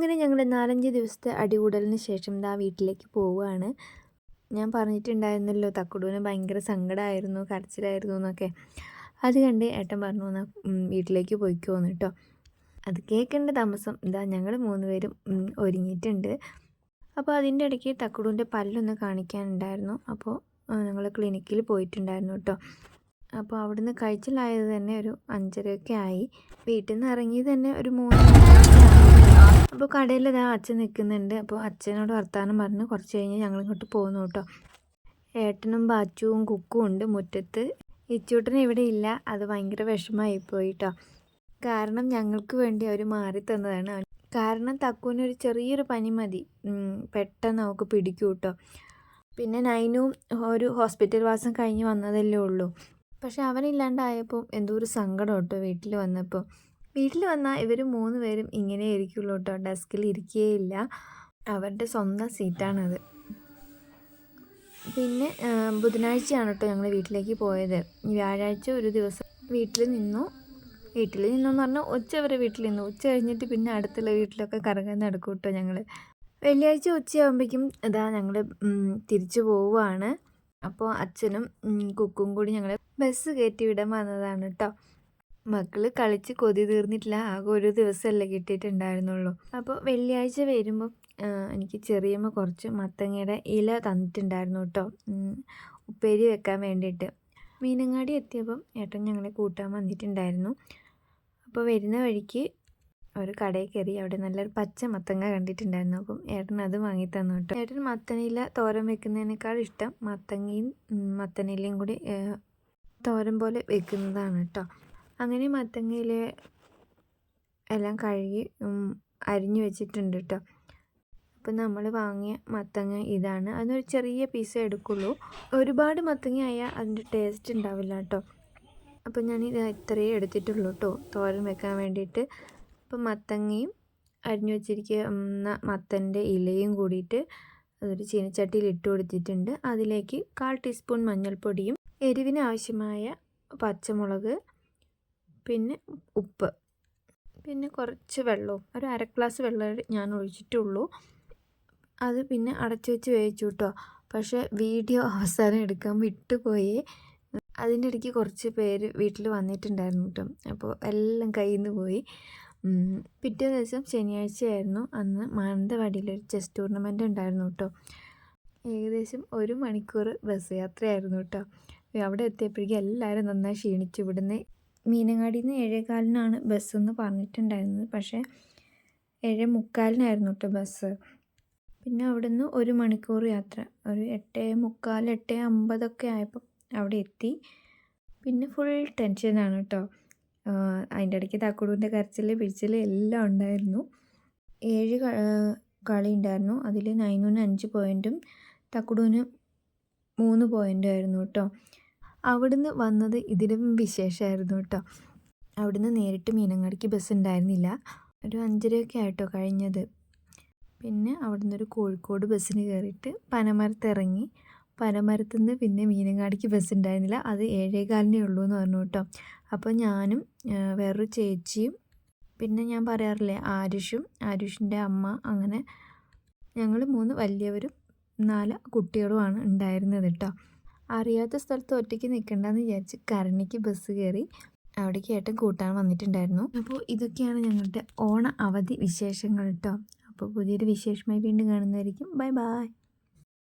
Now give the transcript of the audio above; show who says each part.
Speaker 1: അങ്ങനെ ഞങ്ങൾ നാലഞ്ച് ദിവസത്തെ അടികൂടലിന് ശേഷം ഇതാ വീട്ടിലേക്ക് പോവുകയാണ്. ഞാൻ പറഞ്ഞിട്ടുണ്ടായിരുന്നല്ലോ തക്കുടൂന് ഭയങ്കര സങ്കടമായിരുന്നു കരച്ചിലായിരുന്നു എന്നൊക്കെ. അത് കണ്ട് ഏട്ടൻ പറഞ്ഞു എന്നാൽ വീട്ടിലേക്ക് പോയിക്കോന്ന് കേട്ടോ അത് കേൾക്കേണ്ട താമസം. ഇതാ ഞങ്ങൾ മൂന്ന് പേരും ഒരുങ്ങിയിട്ടുണ്ട്. അപ്പോൾ അതിന്റെ ഇടയ്ക്ക് തക്കുടൂന്റെ പല്ലൊന്ന് കാണിക്കാനുണ്ടായിരുന്നു. അപ്പോൾ ഞങ്ങൾ ക്ലിനിക്കിൽ പോയിട്ടുണ്ടായിരുന്നു കേട്ടോ അപ്പോൾ അവിടുന്ന് കഴിച്ചിലായത് തന്നെ ഒരു അഞ്ചരയൊക്കെ ആയി. വീട്ടിൽ നിന്ന് ഇറങ്ങി തന്നെ ഒരു മൂന്ന് അപ്പോൾ കടയിൽ ഇതാ അച്ഛൻ നിൽക്കുന്നുണ്ട് അപ്പോൾ അച്ഛനോട് വർത്താനം പറഞ്ഞ്. കുറച്ച് കഴിഞ്ഞ് ഞങ്ങൾ ഇങ്ങോട്ട് പോകുന്നു കേട്ടോ ഏട്ടനും ബാച്ചുവും കുക്കും ഉണ്ട് മുറ്റത്ത്. ഇച്ചൂട്ടൻ ഇവിടെ ഇല്ല. അത് ഭയങ്കര പോയി കേട്ടോ കാരണം ഞങ്ങൾക്ക് വേണ്ടി അവർ മാറി തന്നതാണ്. കാരണം തക്കുവിനൊരു ചെറിയൊരു പനി മതി. പെട്ടെന്ന് നമുക്ക് പിടിക്കും കേട്ടോ പിന്നെ നൈനും ഒരു ഹോസ്പിറ്റൽ വാസം കഴിഞ്ഞ് വന്നതല്ലേ ഉള്ളൂ. പക്ഷെ അവനില്ലാണ്ടായപ്പോൾ എന്തോ ഒരു സങ്കടം കേട്ടോ വീട്ടിൽ വന്നപ്പോൾ വീട്ടിൽ വന്നാൽ ഇവർ മൂന്ന് പേരും ഇങ്ങനെ ഇരിക്കുള്ളൂ കേട്ടോ ഡെസ്കിൽ ഇരിക്കുകയില്ല അവരുടെ സ്വന്തം സീറ്റാണത്. പിന്നെ ബുധനാഴ്ചയാണ് കേട്ടോ ഞങ്ങൾ വീട്ടിലേക്ക് പോയത്. വ്യാഴാഴ്ച ഒരു ദിവസം വീട്ടിൽ നിന്നു. വീട്ടിൽ നിന്നെന്ന് പറഞ്ഞാൽ ഉച്ച വരെ വീട്ടിൽ നിന്നു. ഉച്ച കഴിഞ്ഞിട്ട് പിന്നെ അടുത്തുള്ള വീട്ടിലൊക്കെ കറങ്ങാൻ നടക്കും കേട്ടോ ഞങ്ങൾ വെള്ളിയാഴ്ച ഉച്ചയാകുമ്പോഴേക്കും ഇതാ ഞങ്ങൾ തിരിച്ചു പോവുകയാണ് അപ്പോൾ അച്ഛനും കുക്കും കൂടി ഞങ്ങൾ ബസ് കയറ്റി വിടാൻ വന്നതാണ് കേട്ടോ മക്കൾ കളിച്ച് കൊതി തീർന്നിട്ടില്ല. ആകെ ഒരു ദിവസമല്ലേ കിട്ടിയിട്ടുണ്ടായിരുന്നുള്ളൂ. അപ്പോൾ വെള്ളിയാഴ്ച വരുമ്പോൾ എനിക്ക് ചെറിയമ്മ കുറച്ച് മത്തങ്ങയുടെ ഇല തന്നിട്ടുണ്ടായിരുന്നു കേട്ടോ ഉപ്പേരി വെക്കാൻ വേണ്ടിയിട്ട്. മീനങ്ങാടി എത്തിയപ്പം ഏട്ടൻ ഞങ്ങളെ കൂട്ടാൻ വന്നിട്ടുണ്ടായിരുന്നു. അപ്പോൾ വരുന്ന വഴിക്ക് ഒരു കടയിൽ കയറി അവിടെ നല്ലൊരു പച്ച മത്തങ്ങ കണ്ടിട്ടുണ്ടായിരുന്നു. അപ്പം ഏട്ടൻ അത് വാങ്ങി തന്നു കേട്ടോ ഏട്ടൻ മത്തനില തോരൻ വെക്കുന്നതിനേക്കാൾ ഇഷ്ടം മത്തങ്ങയും മത്തനിലയും കൂടി തോരൻ പോലെ വെക്കുന്നതാണ് കേട്ടോ അങ്ങനെ മത്തങ്ങയിൽ എല്ലാം കഴുകി അരിഞ്ഞു വെച്ചിട്ടുണ്ട് കേട്ടോ അപ്പം നമ്മൾ വാങ്ങിയ മത്തങ്ങ ഇതാണ്. അതിനൊരു ചെറിയ പീസ് എടുക്കുള്ളൂ. ഒരുപാട് മത്തങ്ങ ആയാൽ അതിന്റെ ടേസ്റ്റ് ഉണ്ടാവില്ല കേട്ടോ അപ്പം ഞാൻ ഇത് ഇത്രയേ എടുത്തിട്ടുള്ളൂ കേട്ടോ തോരൻ വെക്കാൻ വേണ്ടിയിട്ട്. അപ്പം മത്തങ്ങയും അരിഞ്ഞു വെച്ചിരിക്കുന്ന മത്തന്റെ ഇലയും കൂടിയിട്ട് അതൊരു ചീനച്ചട്ടിയിൽ ഇട്ട് കൊടുത്തിട്ടുണ്ട്. അതിലേക്ക് കാൽ ടീസ്പൂൺ മഞ്ഞൾപ്പൊടിയും എരിവിന് ആവശ്യമായ പച്ചമുളക് പിന്നെ ഉപ്പ്. പിന്നെ കുറച്ച് വെള്ളവും. ഒരു അര ഗ്ലാസ് വെള്ളം ഞാൻ ഒഴിച്ചിട്ടുള്ളൂ. അത് പിന്നെ അടച്ചു വെച്ച് വേവിച്ചു കേട്ടോ പക്ഷേ വീഡിയോ അവസാനം എടുക്കാൻ വിട്ടുപോയി. അതിന്റെ ഇടയ്ക്ക് കുറച്ച് പേര് വീട്ടിൽ വന്നിട്ടുണ്ടായിരുന്നു കേട്ടോ അപ്പോൾ എല്ലാം കയ്യിൽ നിന്ന് പോയി പിറ്റേ ദിവസം ശനിയാഴ്ചയായിരുന്നു. അന്ന് മാനന്തവാടിയിൽ ഒരു ചെസ് ടൂർണമെന്റ് ഉണ്ടായിരുന്നു കേട്ടോ ഏകദേശം ഒരു മണിക്കൂർ ബസ് യാത്രയായിരുന്നു കേട്ടോ അവിടെ എത്തിയപ്പോഴേക്കും എല്ലാവരും നന്നായി ക്ഷീണിച്ചു. ഇവിടുന്ന് മീനങ്ങാടിയിൽ നിന്ന് ഏഴേകാലിനാണ് ബസ്സെന്ന് പറഞ്ഞിട്ടുണ്ടായിരുന്നത്. പക്ഷേ ഏഴ് മുക്കാലിനായിരുന്നു കേട്ടോ ബസ് പിന്നെ അവിടുന്ന് ഒരു മണിക്കൂർ യാത്ര. ഒരു എട്ട് മുക്കാൽ എട്ട് അമ്പതൊക്കെ ആയപ്പോൾ അവിടെ എത്തി. പിന്നെ ഫുൾ ടെൻഷനാണ് കേട്ടോ അതിന്റെ ഇടയ്ക്ക് തക്കുടുവിന്റെ കരച്ചിൽ പിടിച്ചിൽ എല്ലാം ഉണ്ടായിരുന്നു. ഏഴ് കളി ഉണ്ടായിരുന്നു. അതിൽ നൈനൂന് അഞ്ച് പോയിന്റും തക്കുടുവിന് മൂന്ന് പോയിന്റും ആയിരുന്നു കേട്ടോ അവിടുന്ന് വന്നത് ഇതിലും വിശേഷമായിരുന്നു കേട്ടോ. അവിടുന്ന് നേരിട്ട് മീനങ്ങാടിക്ക് ബസ് ഉണ്ടായിരുന്നില്ല. ഒരു അഞ്ചരയൊക്കെ ആയിട്ടോ കഴിഞ്ഞത്. പിന്നെ അവിടുന്ന് ഒരു കോഴിക്കോട് ബസ്സിന് കയറിയിട്ട് പനമരത്ത് ഇറങ്ങി. പനമരത്തു നിന്ന് പിന്നെ മീനങ്ങാടിക്ക് ബസ് ഉണ്ടായിരുന്നില്ല. അത് ഏഴേകാലിനേ ഉള്ളൂ എന്ന് പറഞ്ഞു കേട്ടോ. അപ്പോൾ ഞാനും വേറൊരു ചേച്ചിയും പിന്നെ ഞാൻ പറയാറില്ലേ ആരുഷും ആരുഷിന്റെ അമ്മ അങ്ങനെ ഞങ്ങൾ മൂന്ന് വലിയവരും നാല് കുട്ടികളുമാണ് ഉണ്ടായിരുന്നത് കേട്ടോ. അറിയാത്ത സ്ഥലത്ത് ഒറ്റയ്ക്ക് നിൽക്കണ്ടെന്ന് വിചാരിച്ച് കരണിക്ക് ബസ് കയറി അവിടേക്ക് ഏട്ടൻ കൂട്ടാൻ വന്നിട്ടുണ്ടായിരുന്നു. അപ്പോൾ ഇതൊക്കെയാണ് ഞങ്ങളുടെ ഓണ അവധി വിശേഷങ്ങൾ കേട്ടോ അപ്പോൾ പുതിയൊരു വിശേഷമായി വീണ്ടും കാണുന്നതായിരിക്കും. Bye bye